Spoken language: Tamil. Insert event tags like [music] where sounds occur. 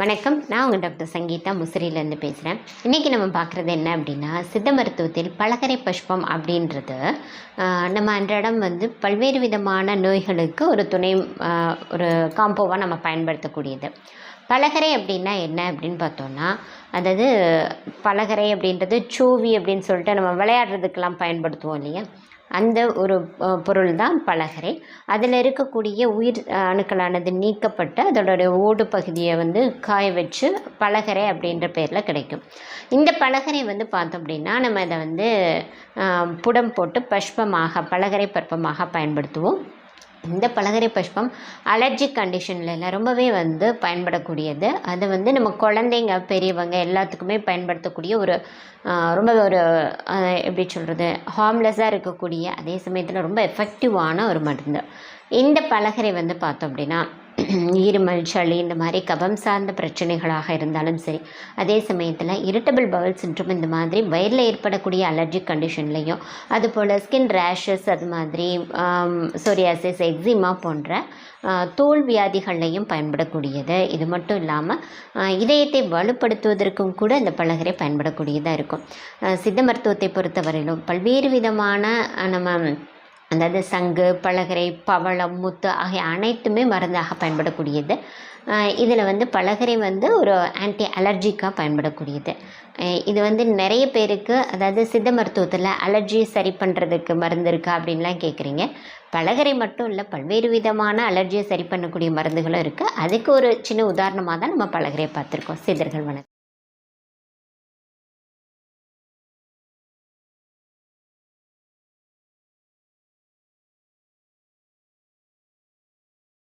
வணக்கம். நான் உங்கள் டாக்டர் சங்கீதா முசிறியிலேருந்து பேசுகிறேன் இன்றைக்கி நம்ம பார்க்குறது என்ன அப்படின்னா சித்த மருத்துவத்தில் பலகரை புஷ்பம் அப்படின்றது நம்ம அன்றாடம் வந்து பல்வேறு விதமான நோய்களுக்கு ஒரு துணை ஒரு காம்போவாக நம்ம பயன்படுத்தக்கூடியது. பலகரை அப்படின்னா என்ன அப்படின்னு பார்த்தோன்னா அதாவது பலகரை அப்படின்றது சூவி அப்படின்னு சொல்லிட்டு நம்ம விளையாடுறதுக்கெல்லாம் பயன்படுத்துவோம் இல்லையா? அந்த ஒரு பொருள் தான் பலகரை. அதில் இருக்கக்கூடிய உயிர் அணுக்களானது நீக்கப்பட்டு அதோடைய ஓடு பகுதியை வந்து காய வச்சு பலகரை அப்படின்ற பேரில் கிடைக்கும். இந்த பலகரை வந்து பார்த்தோம் அப்படின்னா நம்ம இதை வந்து புடம் போட்டு பஷ்பமாக பலகரை பற்பமாக பயன்படுத்துவோம். இந்த பலகரை புஷ்பம் அலர்ஜிக் கண்டிஷனில் எல்லாம் ரொம்பவே வந்து பயன்படக்கூடியது. அது வந்து நம்ம குழந்தைங்க பெரியவங்க எல்லாத்துக்குமே பயன்படுத்தக்கூடிய ஒரு ரொம்ப ஒரு எப்படி சொல்கிறது ஹார்ம்லெஸ்ஸாக இருக்கக்கூடிய அதே சமயத்தில் ரொம்ப எஃபெக்டிவான ஒரு மருந்து. இந்த பலகரை வந்து பார்த்தோம் அப்படின்னா [clears throat] இருமல் சளி இந்த மாதிரி கபம் சார்ந்த பிரச்சனைகளாக இருந்தாலும் சரி அதே சமயத்தில் இரிட்டபிள் பவல் சின்ட்ரம் இந்த மாதிரி வயரில் ஏற்படக்கூடிய அலர்ஜிக் கண்டிஷன்லையும் அதுபோல் ஸ்கின் ரேஷஸ் அது மாதிரி சோரியாசிஸ் எக்ஸிமா போன்ற தோல் வியாதிகள்லையும் பயன்படக்கூடியது. இது மட்டும் இல்லாமல் இதயத்தை வலுப்படுத்துவதற்கும் கூட இந்த பலகரை பயன்படக்கூடியதாக இருக்கும். சித்த மருத்துவத்தை பொறுத்தவரையிலும் பல்வேறு விதமான நம்ம அதாவது சங்கு பலகரை பவளம் முத்து ஆகிய அனைத்துமே மருந்தாக பயன்படக்கூடியது. இதில் வந்து பலகரை வந்து ஒரு ஆன்டி அலர்ஜிக்காக பயன்படக்கூடியது இது வந்து நிறைய பேருக்கு அதாவது சித்த மருத்துவத்தில் அலர்ஜி சரி பண்ணுறதுக்கு மருந்து இருக்கா அப்படின்லாம் கேட்குறீங்க பலகரை மட்டும் இல்லை பல்வேறு விதமான அலர்ஜியை சரி பண்ணக்கூடிய மருந்துகளும் இருக்குது அதுக்கு ஒரு சின்ன உதாரணமாக தான் நம்ம பலகரையை பார்த்துருக்கோம். சிதர்கள் வணக்கம்